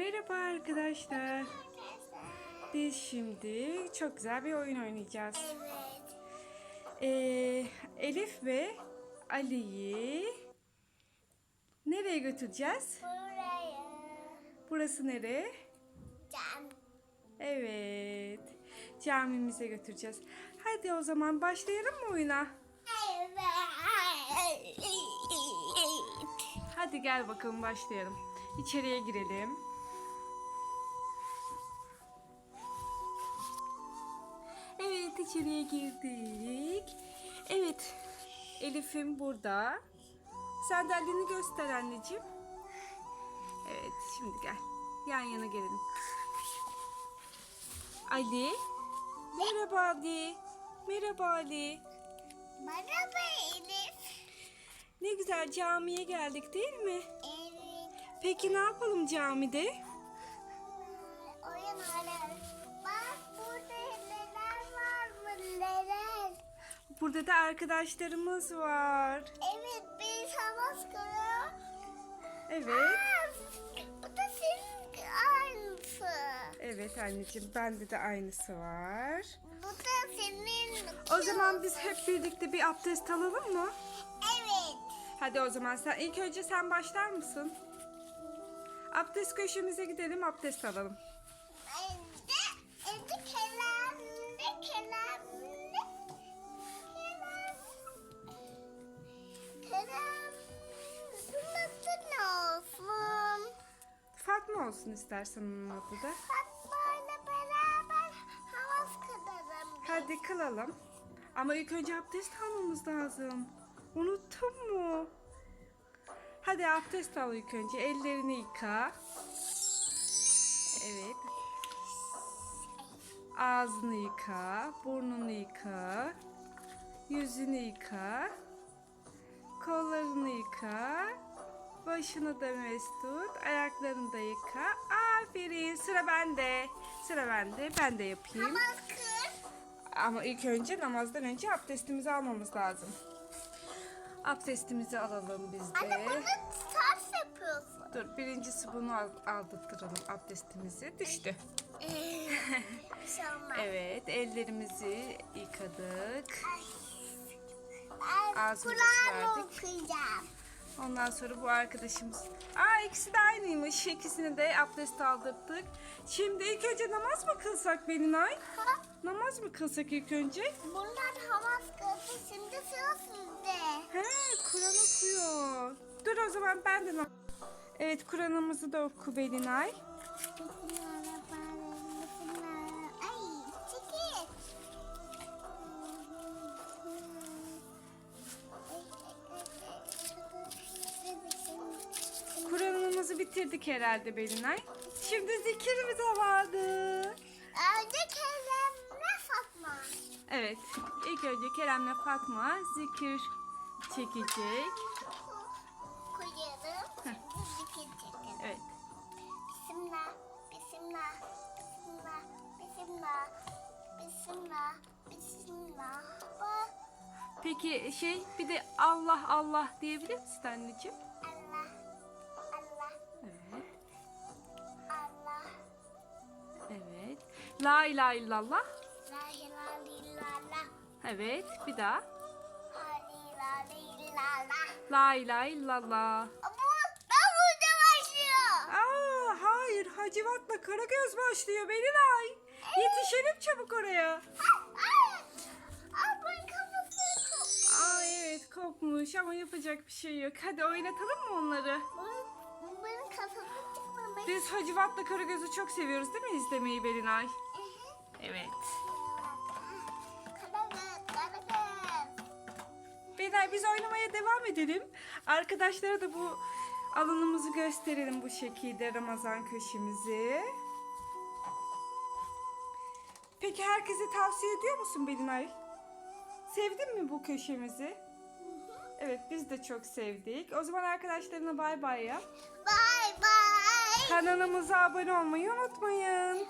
Merhaba arkadaşlar. Biz şimdi çok güzel bir oyun oynayacağız. Evet. Ee, Elif ve Ali'yi nereye götüreceğiz? Buraya. Burası nere? Cam. Evet. Camimize götüreceğiz. Hadi o zaman başlayalım mı oyuna? Evet. Hadi gel bakalım başlayalım. İçeriye girelim. İçeriye girdik. Evet Elif'im burada. Sandalyeni göster anneciğim. Evet şimdi gel. Yan yana gelelim. Ali. Merhaba Ali. Merhaba Ali. Merhaba Elif. Ne güzel camiye geldik değil mi? Evet. Peki ne yapalım camide? Oyun oynarız. Burada da arkadaşlarımız var. Evet bir havas koyuyor. Evet. Aa, bu da senin aynısı. Evet anneciğim bende de aynısı var. Bu da senin. O zaman biz hep birlikte bir abdest alalım mı? Evet. Hadi o zaman sen ilk önce sen başlar mısın? Abdest köşemize gidelim abdest alalım. Olsun istersen onun adı da. Fatma'yla beraber havas kırarım. Hadi kılalım. Ama ilk önce abdest almamız lazım. Unuttun mu? Hadi abdest al ilk önce. Ellerini yıka. Evet. Ağzını yıka. Burnunu yıka. Yüzünü yıka. Kollarını yıka. Başını da mesut. Ayaklarını da yıka. Aferin. Sıra bende. Sıra bende. Ben de yapayım. Havas kır. Ama ilk önce namazdan önce abdestimizi almamız lazım. Abdestimizi alalım biz de. Anne bunu ters yapıyorsun. Dur birincisi bunu al, aldırtıralım abdestimizi. Düştü. Bir şey olmaz. Evet ellerimizi yıkadık. Ben Ağzımızı Kur'an okuyacağım. Ondan sonra bu arkadaşımız. Aa ikisi de aynıymış. İkisini de abdest aldırdık. Şimdi ilk önce namaz mı kılsak Belinay? Namaz mı kılsak ilk önce? Bunlar havas kırdı. Şimdi sıra sizde. He Kur'an okuyor. Dur o zaman ben de nam- Evet Kur'an'ımızı da oku Belinay. Bitirdik herhalde Belinay. Şimdi zikir zamanı. Önce Kerem ne Fatma? Evet ilk önce Kerem'le Fatma zikir çekecek. Koyalım. Zikir çekelim. Evet. Bismillah, Bismillah, Bismillah, Bismillah, Bismillah, Bismillah. Peki şey bir de Allah Allah diyebilir misin anneciğim? La ilahe illallah. La ilahe illallah, Evet. Bir daha. La ilahe illallah. La ilahe illallah. Aa, hayır Hacivat'la Karagöz başlıyor Belinay. Yetişelim çabuk oraya. Aa evet kopmuş ama yapacak bir şey yok. Hadi oynatalım mı onları? Biz Hacivat'la Karagöz'ü çok seviyoruz değil mi izlemeyi Belinay? Evet. Belinay biz oynamaya devam edelim. Arkadaşlara da bu alanımızı gösterelim bu şekilde Ramazan köşemizi. Peki herkese tavsiye ediyor musun Belinay? Sevdin mi bu köşemizi? Evet biz de çok sevdik. O zaman arkadaşlarına bay bay yap. Bye bye. Kanalımıza abone olmayı unutmayın.